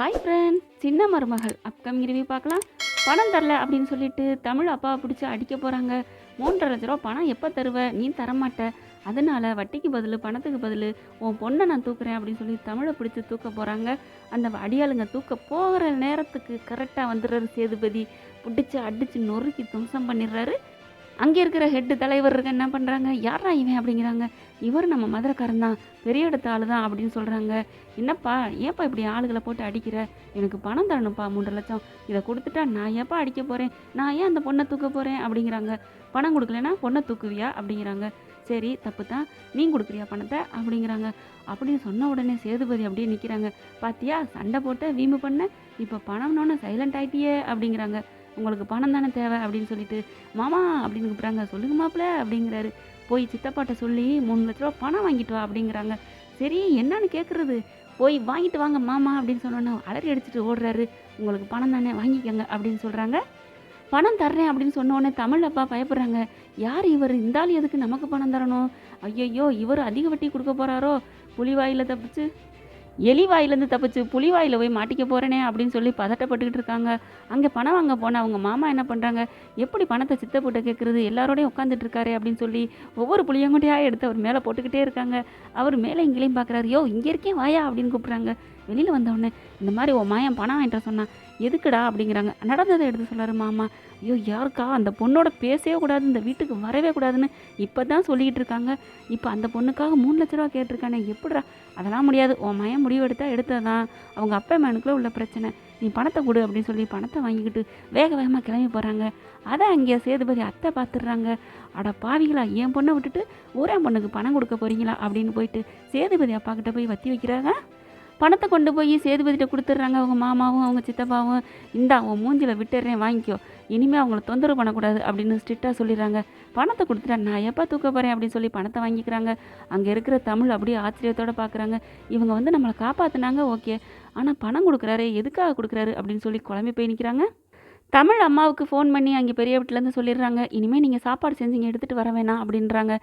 Hi friends சின்ன மருமகள். Upcoming review பார்க்கலாம். பணம் தரல அப்படின்னு சொல்லிட்டு தமிழ் அப்பாவை பிடிச்சி அடிக்க போகிறாங்க மூன்றரை லட்ச ரூபா பணம் எப்போ தருவ? நீ தரமாட்ட. அதனால வட்டிக்கு பதில் பணத்துக்கு பதில் உன் பொண்ணை நான் தூக்குறேன் அப்படின்னு சொல்லி தமிழை பிடிச்சி தூக்க போகிறாங்க அந்த அடியாளுங்க தூக்க போகிற நேரத்துக்கு கரெக்டாக வந்துடுறாரு சேதுபதி. பிடிச்சி அடித்து நொறுக்கி தும்சம் பண்ணிடுறாரு. அங்கே இருக்கிற ஹெட்டு தலைவர் இருக்க என்ன பண்ணுறாங்க யாரா இவன் அப்படிங்கிறாங்க. இவர் நம்ம மதுரைக்காரன் தான். பெரிய இடத்து ஆளு தான் அப்படின்னு சொல்கிறாங்க என்னப்பா ஏன்ப்பா இப்படி ஆளுகளை போட்டு அடிக்கிற? எனக்கு பணம் தரணும்ப்பா மூன்று லட்சம். இதை கொடுத்துட்டா நான் ஏன்ப்பா அடிக்க போகிறேன் நான் ஏன் அந்த பொண்ணை தூக்க போகிறேன் அப்படிங்கிறாங்க. பணம் கொடுக்கலன்னா பொண்ணை தூக்குவியா? அப்படிங்கிறாங்க. சரி தப்பு தான் நீ கொடுக்குறியா பணத்தை? அப்படிங்கிறாங்க. அப்படின்னு சொன்ன உடனே சேதுபதி அப்படியே நிற்கிறாங்க பாத்தியா சண்டை போட்டு வீம்பு பண்ண? இப்போ பணம்னோன்னு சைலண்ட் ஆகிட்டியே அப்படிங்கிறாங்க. உங்களுக்கு பணம் தானே தேவை அப்படின்னு சொல்லிட்டு மாமா அப்படின்னு கூப்பிட்றாங்க. சொல்லுங்க மாப்பிள்ள அப்படிங்கிறாரு. போய் சித்தப்பாட்ட சொல்லி மூணு லட்ச ரூபா பணம் வாங்கிட்டு வா அப்படிங்கிறாங்க. சரி என்னன்னு கேட்குறது போய் வாங்கிட்டு வாங்க மாமா அப்படின்னு சொன்னோன்னே அலறி அடிச்சுட்டு ஓடுறாரு. உங்களுக்கு பணம் தானே வாங்கிக்கோங்க அப்படின்னு சொல்கிறாங்க பணம் தர்றேன் அப்படின்னு சொன்ன உடனே தமிழ் அப்பா பயப்படுறாங்க. யார் இவர்? இந்த ஆள் எதுக்கு நமக்கு பணம் தரணும்? ஐயையோ இவர் அதிக வட்டி கொடுக்க போகிறாரோ புலிவாயில் தப்பிச்சு எலி வாயிலேருந்து தப்பிச்சு புலி வாயில் போய் மாட்டிக்க போகிறேனே அப்படின்னு சொல்லி பதட்டப்பட்டுக்கிட்டு இருக்காங்க. அங்கே பணம் வாங்க போனால் அவங்க மாமா என்ன பண்ணுறாங்க எப்படி பணத்தை சித்தப்பட்டு கேட்குறது எல்லாரோடையும் உட்காந்துட்டு இருக்காரு அப்படின்னு சொல்லி ஒவ்வொரு புளியங்குட்டியாக எடுத்து அவர் மேலே போட்டுக்கிட்டே இருக்காங்க. அவர் மேலே இங்கேயும் பார்க்குறாரு யோ இங்கே இருக்கேன் வாயா அப்படின்னு கூப்பிட்றாங்க. வெளியில் வந்தவுடனே இந்த மாதிரி உன் மாயன் பணம் வாங்கிட்டு சொன்னான். எதுக்குடா அப்படிங்கிறாங்க. நடந்ததை எடுத்து சொல்கிறாரு மாமா ஐயோ யாருக்கா? அந்த பொண்ணோட பேசவே கூடாது இந்த வீட்டுக்கு வரவே கூடாதுன்னு இப்போ தான் சொல்லிக்கிட்டு இருக்காங்க. இப்போ அந்த பொண்ணுக்காக மூணு லட்ச ரூபா கேட்டிருக்கானே எப்படிடா? அதெல்லாம் முடியாது. உன் மயம் முடிவு எடுத்தால் எடுத்தது தான் அவங்க அப்பா மேனுக்குள்ளே உள்ள பிரச்சனை. நீ பணத்தை கொடு அப்படின்னு சொல்லி பணத்தை வாங்கிக்கிட்டு வேக வேகமாக கிளம்பி போகிறாங்க அதை அங்கே சேதுபதி அத்தை பார்த்துடுறாங்க அட பாவிகளா என் பொண்ணை விட்டுட்டு ஒரே பொண்ணுக்கு பணம் கொடுக்க போகிறீங்களா அப்படின்னு போயிட்டு சேதுபதி அப்பா கிட்ட போய் வத்தி வைக்கிறாங்க. பணத்தை கொண்டு போய் சேதுபதிட்ட கொடுத்துட்றாங்க அவங்க மாமாவும் அவங்க சித்தப்பாவும். இந்தா உன் மூஞ்சியில் விட்டுறேன் வாங்கிக்கோ. இனிமேல் அவங்கள தொந்தரவு பண்ணக்கூடாது அப்படின்னு ஸ்ட்ரிக்டாக சொல்லிடுறாங்க. பணத்தை கொடுத்துட்டா நான் எப்போ தூக்க போகிறேன் அப்படின்னு சொல்லி பணத்தை வாங்கிக்கிறாங்க. அங்கே இருக்கிற தமிழ் அப்படியே ஆச்சரியத்தோட பார்க்குறாங்க இவங்க வந்து நம்மளை காப்பாற்றினாங்க ஓகே. ஆனால் பணம் கொடுக்குறாரு எதுக்காக கொடுக்குறாரு அப்படின்னு சொல்லி குழம்பி போய் நிற்கிறாங்க தமிழ் அம்மாவுக்கு ஃபோன் பண்ணி அங்கே பெரிய வீட்டிலேருந்து சொல்லிடுறாங்க இனிமேல் நீங்கள் சாப்பாடு செஞ்சு எடுத்துகிட்டு வர வேணாம் அப்படின்றாங்க.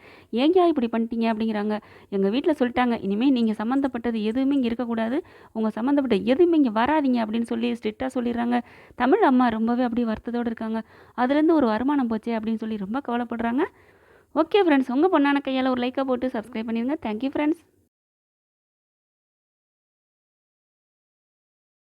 ஏங்கயா இப்படி பண்ணிட்டீங்க அப்படிங்கிறாங்க. எங்கள் வீட்டில் சொல்லிட்டாங்க இனிமேல் நீங்கள் சம்மந்தப்பட்டது எதுவுமே இங்கே இருக்கக்கூடாது. உங்கள் சம்மந்தப்பட்ட எதுவுமே இங்கே வராதீங்க அப்படின்னு சொல்லி ஸ்ட்ரிக்டாக சொல்லிடுறாங்க. தமிழ் அம்மா ரொம்பவே அப்படியே வருத்தத்தோடு இருக்காங்க. அதுலேருந்து ஒரு வருமானம் போச்சே அப்படின்னு சொல்லி ரொம்ப கவலைப்படுறாங்க. ஓகே ஃப்ரெண்ட்ஸ் உங்கள் பொண்ணான கையால் ஒரு லைக்காக போட்டு சப்ஸ்கிரைப் பண்ணிடுங்க. Thank you friends